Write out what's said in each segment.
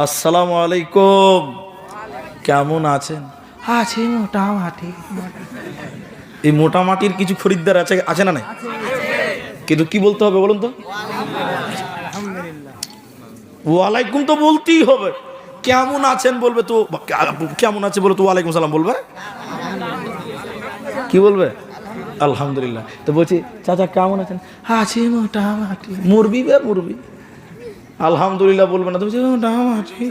আসসালামু আলাইকুম। কেমন আছেন? আছে মোটামুটি। এই মোটামাটির কিছু খরিদ্দার আছে আছে না নাই? কিন্তু কি বলতে হবে বলুন তো? ওয়ালাইকুম তো বলতেই হবে। কেমন আছেন বলবে তো কেমন আছে বলে তো ওয়ালাইকুম সালাম বলবে? কি বলবে? আলহামদুলিল্লাহ। তো বলছি চাচা কেমন আছেন? আছে মোটামুটি। মুরবি বে মুরবি। আলহামদুলিল্লাহ বলবে না। তুমি মোটামুটি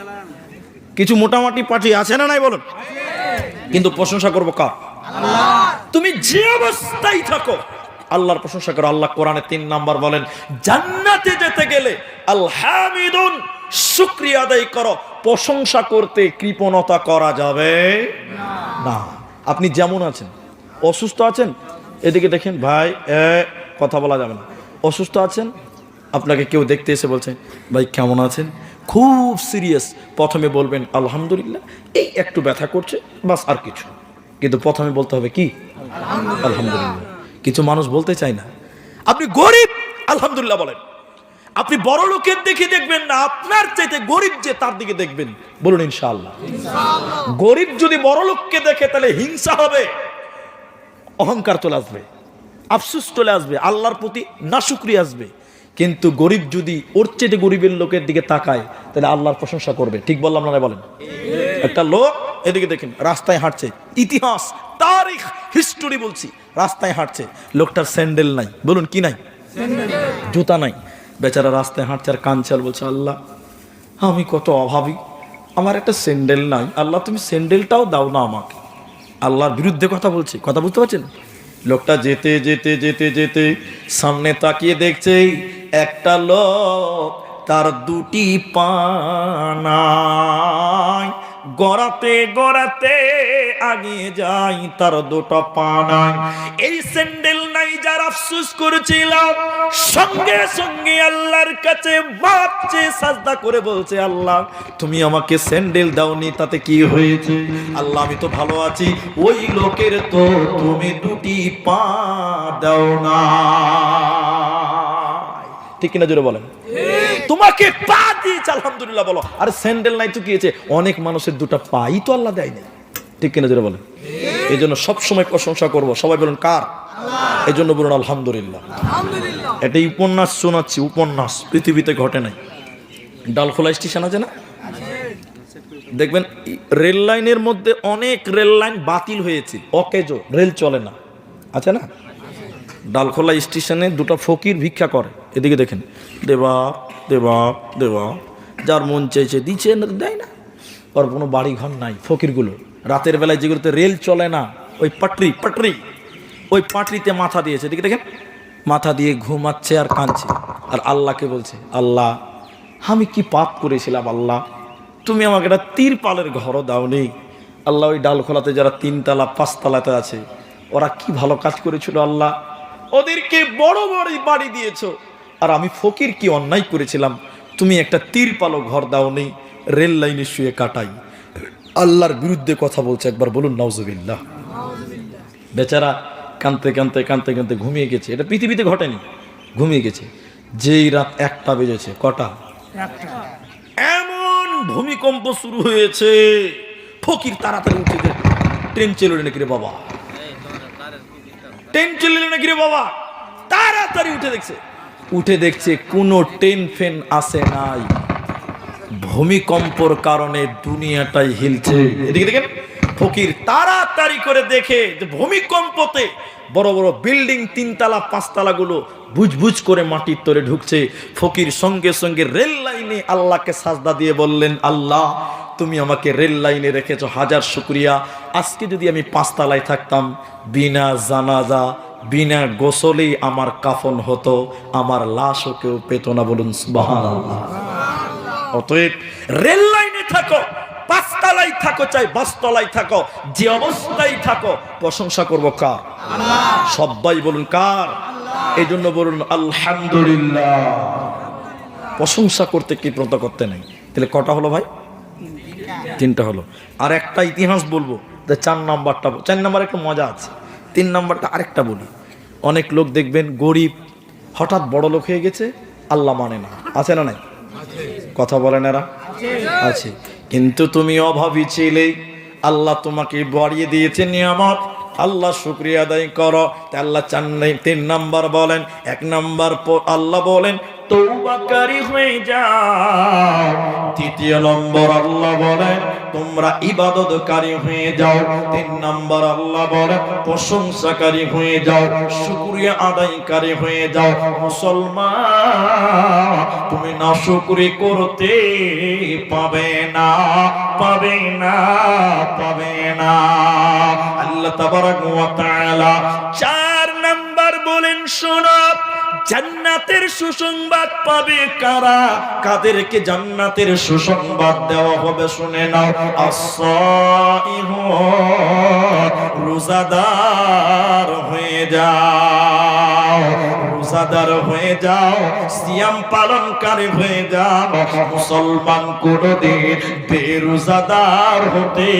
কিছু মোটামুটি পার্টি আছে না নাই বলুন? কিন্তু প্রশংসা করব কার? তুমি যে অবস্থায় থাকো, আল্লাহর প্রশংসা করো। আল্লাহ কোরআনে তিন নাম্বার বলেন, জান্নাতে যেতে গেলে আলহামিদুন, শুক্রিয়া আদায় করো। প্রশংসা করতে কৃপণতা করা যাবে না। আপনি যেমন আছেন, অসুস্থ আছেন, এদিকে দেখেন, ভাই কথা বলা যাবে না। অসুস্থ আছেন আপনাকে কেউ দেখতে এসে বলছে ভাই কেমন আছেন? খুব সিরিয়াস প্রথমে বলবেন আলহামদুলিল্লাহ এই একটু ব্যথা করছে বাস আর কিছু কিন্তু প্রথমে বলতে হবে কি? আলহামদুলিল্লাহ। কিছু মানুষ বলতে চায় না। আপনি গরিব আলহামদুলিল্লাহ বলেন। আপনি বড় লোকের দেখে দেখবেন না আপনার চাইতে গরিব যে তার দিকে দেখবেন। বলুন ইনশাআল্লাহ। গরিব যদি বড় লোককে দেখে তাহলে হিংসা হবে। অহংকার চলে আসবে। আফসুস চলে আসবে। আল্লাহর প্রতি নাশুক্রি আসবে। কিন্তু গরিব যদি ওর চেয়ে গরিবের লোকের দিকে তাকায়, তাহলে আল্লাহর প্রশংসা করবে। ঠিক বললাম না বলেন? একটা লোক এদিকে দেখেন, রাস্তায় হাঁটছে। ইতিহাস, তারিখ হিস্টোরি বলছি, রাস্তায় হাঁটছে। লোকটার স্যান্ডেল নাই। বলুন, কি নাই? জুতা নাই। বেচারা রাস্তায় হাঁটছে আর কাঞ্চাল বলছে, আল্লাহ, আমি কত অভাবী। আমার একটা স্যান্ডেল নাই। আল্লাহ, তুমি স্যান্ডেলটাও দাও না আমাকে। আল্লাহর বিরুদ্ধে কথা বলছি। কথা বুঝতে পারছেন? লোকটা যেতে যেতে যেতে যেতে সামনে তাকিয়ে দেখছে একটা লোক তার দুটি পানায় গড়াতে গড়াতে আগিয়ে যাই তার দুটো পানায় এই স্যান্ডেল নাই যার আফসুস করেছিলাম। সঙ্গে সঙ্গে আল্লাহর কাছে মাপছে সাজদা করে বলছে, আল্লাহ, তুমি আমাকে স্যান্ডেল দাওনি, তাতে কি হয়েছে? আল্লাহ, আমি তো ভালো আছি। ওই লোকের তো তুমি দুটি পা দাও না। ঠিক কিনা জোরে বলেন। তোমাকে পা দিয়েছে আলহামদুলিল্লাহ বলো। আর স্যান্ডেল নাই তো কি হয়েছে? অনেক মানুষের দুটো পাই তো আল্লাহ দেয়নি ঠিক কিনা জোরে বলেন। এই জন্য সবসময় প্রশংসা করব। সবাই বলুন কার? এই জন্য বলুন আলহামদুলিল্লাহ। এটা উপন্যাস শোনাচ্ছি উপন্যাস। পৃথিবীতে ঘটে নাই। ডালখোলা স্টেশন আছে না? দেখবেন রেল লাইনের মধ্যে অনেক রেল লাইন বাতিল হয়েছে। অকেজো রেল চলে না। আছে না? ডালখোলা স্টেশনে দুটো ফকির ভিক্ষা করে। এদিকে দেখেন, দেবা দেবা দেবা, যার মন চাইছে দিচ্ছে দেয় না। ওর কোনো বাড়ি ঘর নাই, ফকিরগুলো। রাতের বেলায় যেগুলোতে রেল চলে না, ওই পাটরি পাটরি, ওই পাটরিতে মাথা দিয়েছে। এদিকে দেখেন, মাথা দিয়ে ঘুমাচ্ছে আর কাঁদছে। আর আল্লাহকে বলছে, আল্লাহ, আমি কি পাপ করেছিলাম, আল্লাহ? তুমি আমাকে একটা তিরপালের ঘরও দাওনি। আল্লাহ, ওই ডাল খোলাতে যারা তিনতলা, পাঁচতলাতে আছে, ওরা কি ভালো কাজ করেছিল, আল্লাহ? ওদেরকে বড় বড় বাড়ি দিয়েছ। আর আমি ফকির কি অন্যায় করেছিলাম? তুমি একটা তিরপালও ঘর দাওনি রেল লাইনে শুয়ে কাটাই। আল্লাহর বিরুদ্ধে কথা বলছে একবার বলুন নওজবিল্লাহ বেচারা কানতে কানতে কানতে কানতে ঘুমিয়ে গেছে। এটা পৃথিবীতে ঘটেনি ঘুমিয়ে গেছে। যেই রাত একটা বেজেছে কটা? এমন ভূমিকম্প শুরু হয়েছে। ফকির তাড়াতাড়ি উঠে ট্রেন চলে নাকি রে বাবা? ট্রেন চলে নাকি রে বাবা? তাড়াতাড়ি উঠে দেখছে। উঠে দেখছে কোনো ট্রেন ফেন আসে নাই। ভূমিকম্পর কারণে দুনিয়াটাই হিলছে। এদিকে দেখেন, ফকির তাড়াতাড়ি করে দেখে যে ভূমিকম্পতে বড় বড় বিল্ডিং তিনতলা পাঁচতলা গুলো বুঝবুঝ করে মাটির তরে ঢুকছে। ফকির সঙ্গে সঙ্গে রেল লাইনে আল্লাহকে সাজদা দিয়ে বললেন, আল্লাহ, তুমি আমাকে রেল লাইনে রেখেছো, হাজার শুক্রিয়া। আজকে যদি আমি পাঁচতলায় থাকতাম, বিনা জানাজা বিনা গোসলেই আমার কাফন হতো, আমার লাশও কেউ পেত না বলুন অতএব রেল লাইনে থাকো, পাঁচতলায় থাকো চাই, বাসতলায় থাকো, যে অবস্থায় থাকো, প্রশংসা করব কার? সবাই বলুন কার? এই জন্য বলুন আলহামদুলিল্লাহ। প্রশংসা করতে কি প্রত করতে নেই? তাহলে কটা হলো ভাই? তিনটা হলো। আর একটা ইতিহাস বলব চার নাম্বারটা, চার নাম্বার একটু মজা আছে। তিন নম্বরটা আরেকটা বলি। অনেক লোক দেখবেন গরিব, হঠাৎ বড় লোক হয়ে গেছে, আল্লাহ মানে না। আছে না নাই? কথা বলেন এরা? আছে। কিন্তু তুমি অভাবী ছিলে, আল্লাহ তোমাকে বাড়িয়ে দিয়েছে নিয়ামত। আল্লাহ শুক্রিয়া আদায় করো। আল্লাহ চান তিন নাম্বার বলেন, এক নাম্বার আল্লাহ বলেন বলেন, তোমরা ইবাদতকারী হয়ে তিন নম্বর আল্লাহ প্রশংসাকারী হয়ে আদায়কারী হয়ে মুসলমান, তুমি না শুকরি করতে পাবে না পাবে না পাবে না। আল্লাহ তাবারাক ওয়া তাআলা চার নাম্বার বলেন, শোনো, জান্নাতের সুসংবাদ পাবে কারা? কাদেরকে জান্নাতের সুসংবাদ দেওয়া হবে শুনে নাও। আসাইহ রোজাদার হয়ে যাও রোজাদার হয়ে যাও, সিয়াম পালনকারী হয়ে যাও, মুসলমান কোনদিন বেরোজাদার হতে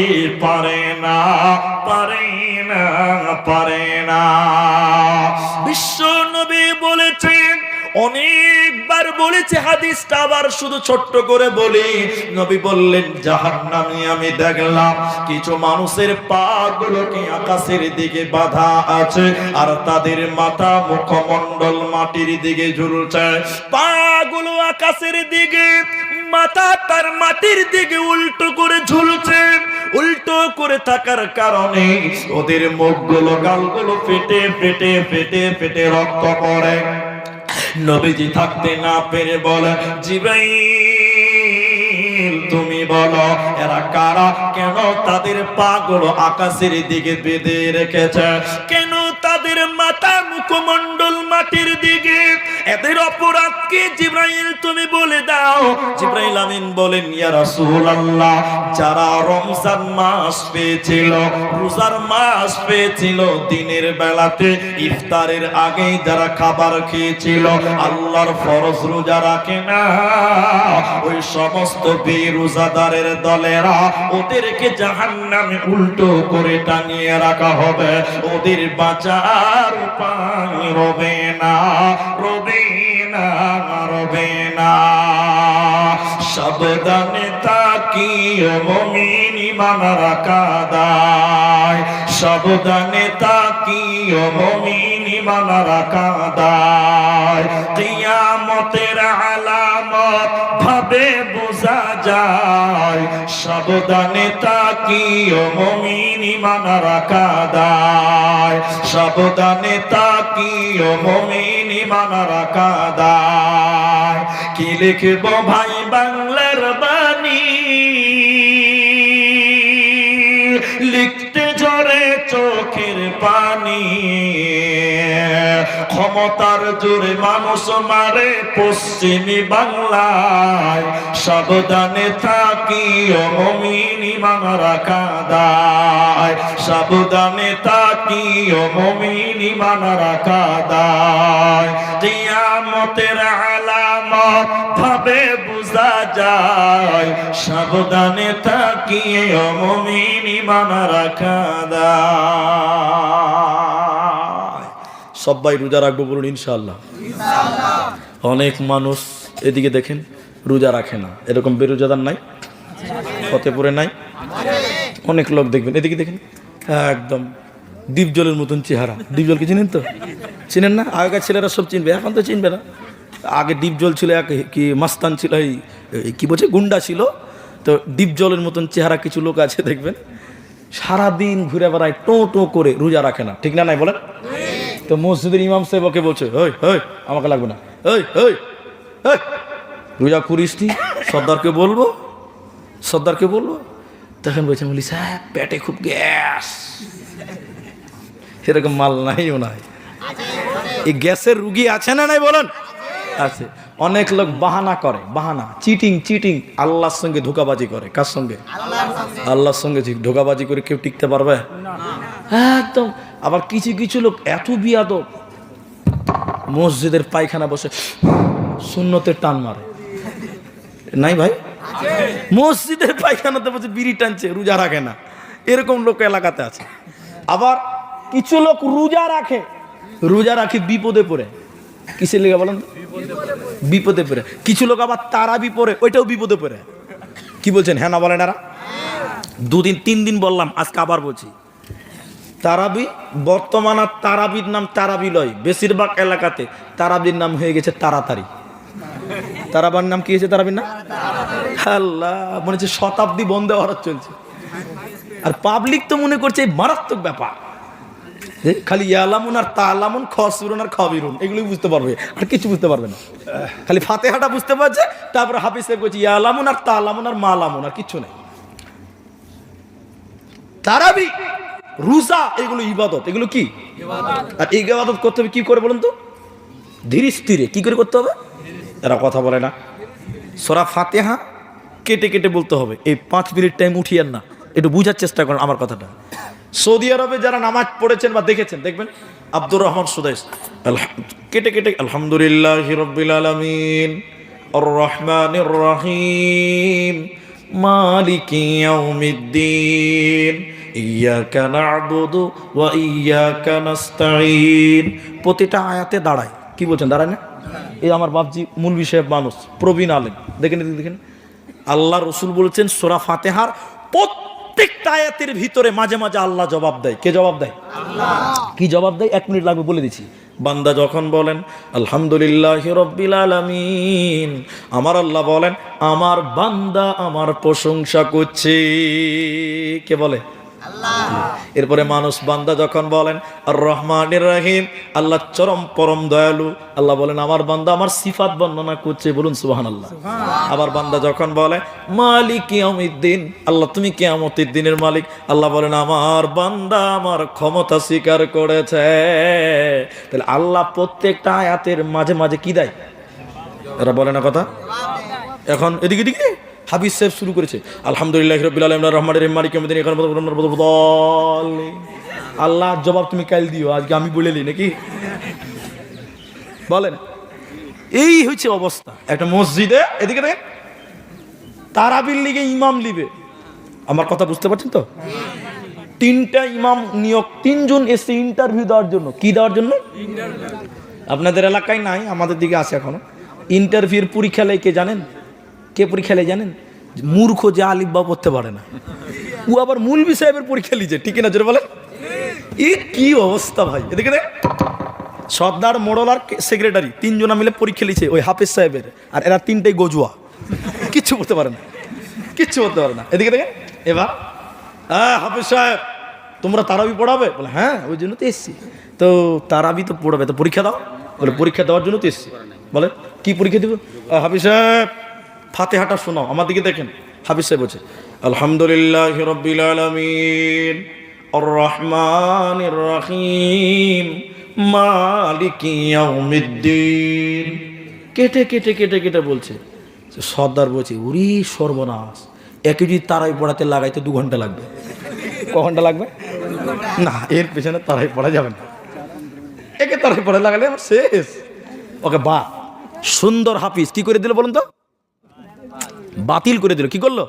পারে না পারে না পারে না। বিশ্ব নবী বলেছেন অনেকবার বলেছে হাদিসটা, আবার শুধু ছোট্ট করে বলি। নবী বললেন, জাহান্নামে আমি দেখলাম কিছু মানুষের পা গুলোকে আকাশের দিকে বাধা আছে আর তাদের মাথা মুখমণ্ডল মাটির দিকে ঝুলছে। পা গুলো আকাশের দিকে, মাথা তার মাটির দিকে উল্টো করে ঝুলছে। উল্টো করে থাকার কারণে ওদের মুখগুলো, গালগুলো ফেটে ফেটে ফেটে ফেটে রক্ত পড়ে। নবীজি থাকতে না পেরে বলে জিবাই তুমি বলো, এরা কারা? কেন তাদের পাগুলো আকাশের দিকে বেঁধে রেখেছে? কেন তাদের মাথা মুখমণ্ডল মাটির দিকে। এদের অপরাধ কি? জিব্রাইল, তুমি বলে দাও। জিব্রাইল আমিন বলেন, ইয়া রাসূলুল্লাহ, যারা রমজান মাস পেয়েছিল, রোজার মাস পেয়েছিল, দিনের বেলাতে ইফতারের আগেই যারা খাবার খেয়েছিল, আল্লাহর ফরজ রোজা রাখে না। ওই সমস্ত বেরোজাদারের দলেরা ওদেরকে জাহান্নামে উল্টো করে টাঙিয়ে রাখা হবে। ওদের বাঁচার উপায় রবে না রবে না রবে না। সাবধানে তাকিও মমিনি মানারা কাদায় সাবধানে তাকিও মমিনি মানারা কাদায়। কিয়ামতের আলামত ভাবে বোঝা যায়। সাবধানে তাকিও মমিনি মানারা কাদায়। সাবধানে তাকিও মমিনি মানারা কাদায়। কি লিখব ভাই বাংলার বাণী? লিখতে ঝরে চোখের পানি। ক্ষমতার জোরে মানুষ মারে পশ্চিমী বাংলায়। সাবধানে থাকি অমিনী মানারা কাদায়। সাবধানে থাকি অমিনী মানারা কাদায়। কিয়ামতের আলামত ভাবে বোঝা যায় সাবধানে থাকিয়ে অমিনী মানারা কাদায় সবাই রোজা রাখব বলুন ইনশাল্লাহ অনেক মানুষ এদিকে দেখেন রোজা রাখে না। এরকম বেরোজাদার নাই ফতেপুরে নাই। অনেক লোক দেখবেন এদিকে দেখেন একদম ডিপজলের মতন চেহারা। ডিপজলকে চিনেন তো? চিনেন না? আগেকার ছেলেরা সব চিনবে এখন তো চিনবে না। আগে ডিপজল ছিল এক, কি মাস্তান ছিল, এই কী বলছে, গুন্ডা ছিল। তো ডিপজলের মতন চেহারা কিছু লোক আছে, দেখবেন। সারাদিন ঘুরে বেড়ায়, টো টো করে রোজা রাখে না। ঠিক না নাই বলেন? তো মসজিদের ইমাম সাহেব ওকে বলছে ওই ওই আমাকে লাগবে না। ওই ওই রোজা করিস নি? সর্দারকে বলব সর্দারকে বলব। তখন বলছে বলি সাহেব, পেটে খুব গ্যাস। এরকম মাল নাই ও নাই। এই গ্যাসের রুগী আছে না নাই বলেন? আছে। অনেক লোক বাহানা করে, বাহানা চিটিং চিটিং আল্লাহর সঙ্গে ধোকাবাজি করে। কার সঙ্গে? আল্লাহর সঙ্গে ধোকাবাজি করে কেউ টিকতে পারবে? একদম। আবার কিছু কিছু লোক এত বিয়াদ মসজিদের পায়খানা বসে শূন্যতে টান মারে। নাই ভাই? মসজিদের পায়খানাতে বসে বিড়ি টানছে, রোজা রাখে না। এরকম লোক এলাকাতে আছে। আবার কিছু লোক রোজা রাখে রোজা রাখে বিপদে পড়ে। কিসের লেগে বলেন? বিপদে পড়ে। কিছু লোক আবার তারাবি পড়ে ওইটাও বিপদে পড়ে। কি বলছেন? হ্যাঁ না বলেন এরা? দুদিন, তিন দিন বললাম, আজকে আবার বলছি। তারাবি, বর্তমান আর তারাবির নাম তারাবি লয় বেশিরভাগ এলাকাতে তারাবির নাম হয়ে গেছে তাড়াতাড়ি। তারাবার নাম কি হয়েছে তারাবির নাম? আল্লাহ মনে হচ্ছে শতাব্দী বন্ধে হওয়ার চলছে। আর পাবলিক তো মনে করছে মারাত্মক ব্যাপার। খালি ইয়ালামুন আর তালামুন খসরুন আর খবিরুন এগুলোই বুঝতে পারবে আর কিছু বুঝতে পারবে না। খালি ফাতেহাটা বুঝতে পারছে তারপরে হাফিজ সাহেব করছে ইয়ালামুন আর তালামুন আর মালামুন আর কিচ্ছু নেই। তারাবি রুজা এগুলো ইবাদত এগুলো কি? আর এই ইবাদত করতে হবে কি করে বলুন তো? ধীরে স্থিরে কি করে করতে হবে? এরা কথা বলে না। সোরা ফাতেহা কেটে কেটে বলতে হবে এই পাঁচ মিনিট টাইম উঠিয়েন না একটু বুঝার চেষ্টা করেন আমার কথাটা। সৌদি আরবে যারা নামাজ পড়েছেন বা দেখেছেন, দেখবেন আব্দুর রহমান আলহাম- কেটে কেটে, আলহামদুলিল্লাহ রব্বিল আলমিন রহমান রহিম মালিকি ইয়াউমিদ্দিন ইয়াকা না'বুদু ওয়া ইয়াকা নাস্তাঈন। প্রতিটা আয়াতে দাঁড়ায়। কি বলছেন, দাঁড়ায় না? এই আমার বাপজি মূল বিষয়ের মানুষ, প্রবীণ আলেম। দেখেন দেখেন আল্লাহ রসুল বলছেন, সোরা ফাতেহার প্রত্যেকটা আয়াতের ভিতরে মাঝে মাঝে আল্লাহ জবাব দেয়। কে জবাব দেয়? কি জবাব দেয়? এক মিনিট লাগবে বলে দিচ্ছি। বান্দা যখন বলেন আলহামদুলিল্লাহ রব্বিল আলামিন আমার আল্লাহ বলেন আমার বান্দা আমার প্রশংসা করছে কে বলে? এরপরে মানুষ বান্দা যখন বলেন আর রহমানের রাহিম আল্লাহ চরম পরম দয়ালু। আল্লাহ বলেন আমার বান্দা আমার সিফাত বর্ণনা করছে। বলুন সুবাহান আল্লাহ আবার বান্দা যখন বলে মালিক কিয়ামুদ্দিন আল্লাহ তুমি কিয়ামতের দিনের মালিক। আল্লাহ বলেন আমার বান্দা আমার ক্ষমতা স্বীকার করেছে। তাহলে আল্লাহ প্রত্যেকটা আয়াতের মাঝে মাঝে কি দেয়? এরা বলে না কথা? এখন এদিকে এদিকে। হাবিজ সাহেব শুরু করেছে। আলহামদুলিল্লাহ রবিল আলম রহমান রহিম, মালিক আল্লাহ জবাব তুমি কাল দিও, আজকে আমি বলে বলেলি নাকি? বলেন। এই হচ্ছে অবস্থা। একটা মসজিদে, এদিকে দেখেন, তারাবির লিগে ইমাম লিবে। আমার কথা বুঝতে পারছেন তো? তিনটা ইমাম নিয়োগ, তিনজন এসে ইন্টারভিউ দেওয়ার জন্য। কি দেওয়ার জন্য? আপনাদের এলাকায় নাই, আমাদের দিকে আছে এখনও। ইন্টারভিউর পরীক্ষা লেগে জানেন? কে পরীক্ষা লেগে জানেন? মূর্খ যে আলিফ বা পড়তে পারে না। ও আবার মুলবি সাহেবের পরীক্ষা লিছে ঠিক না জোরে বলে এ কি অবস্থা ভাই? এদিকে সর্দার মোড়ল আর সেক্রেটারি তিনজনা মিলে পরীক্ষা লিছে ওই হাফেজ সাহেবের, আর এরা তিনটাই গজুয়া। কিচ্ছু করতে পারে না। কিচ্ছু করতে পারে না। এদিকে দেখেন, এবার হ্যাঁ হাফেজ সাহেব, তোমরা তারাবি পড়াবে? বলে হ্যাঁ ওই জন্য তো এসছি। তো তারাবি তো পড়াবে, তো পরীক্ষা দাও। বলে, পরীক্ষা দেওয়ার জন্য তো এসছি। বলে, কি পরীক্ষা দেবো? হাফিজ সাহেব ফাতে হাটা শোনাও আমার দিকে দেখেন হাফিজ সাহেব বলছে আলহামদুলিল্লাহ রব্বিল আলমিন الرحمن الرحيم مالك يوم الدين কেটে কেটে কেটে কেটে বলছে সে সর্দার বলছে উরি সর্বনাশ একে যদি তারাই পড়াতে লাগাইতে দু ঘন্টা লাগবে ক ঘন্টা লাগবে না এর পেছনে তারাই পড়া যাবে না একে তারাই পড়া লাগালে আমার শেষ ওকে বা সুন্দর হাফিজ কি করে দিল বলুন তো বাতিল করে দিল। কি করল?